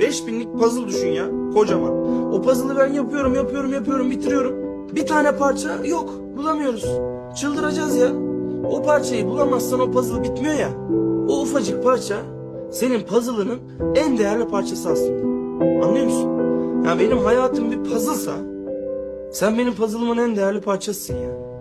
5000'lik puzzle düşün ya. Kocaman. O puzzle'ı ben yapıyorum, yapıyorum, yapıyorum, bitiriyorum. Bir tane parça yok. Bulamıyoruz. Çıldıracağız ya. O parçayı bulamazsan o puzzle bitmiyor ya. O ufacık parça senin puzzle'ının en değerli parçası aslında. Anlıyor musun? Ya benim hayatım bir puzzle'sa sen benim puzzle'ımın en değerli parçasısın ya.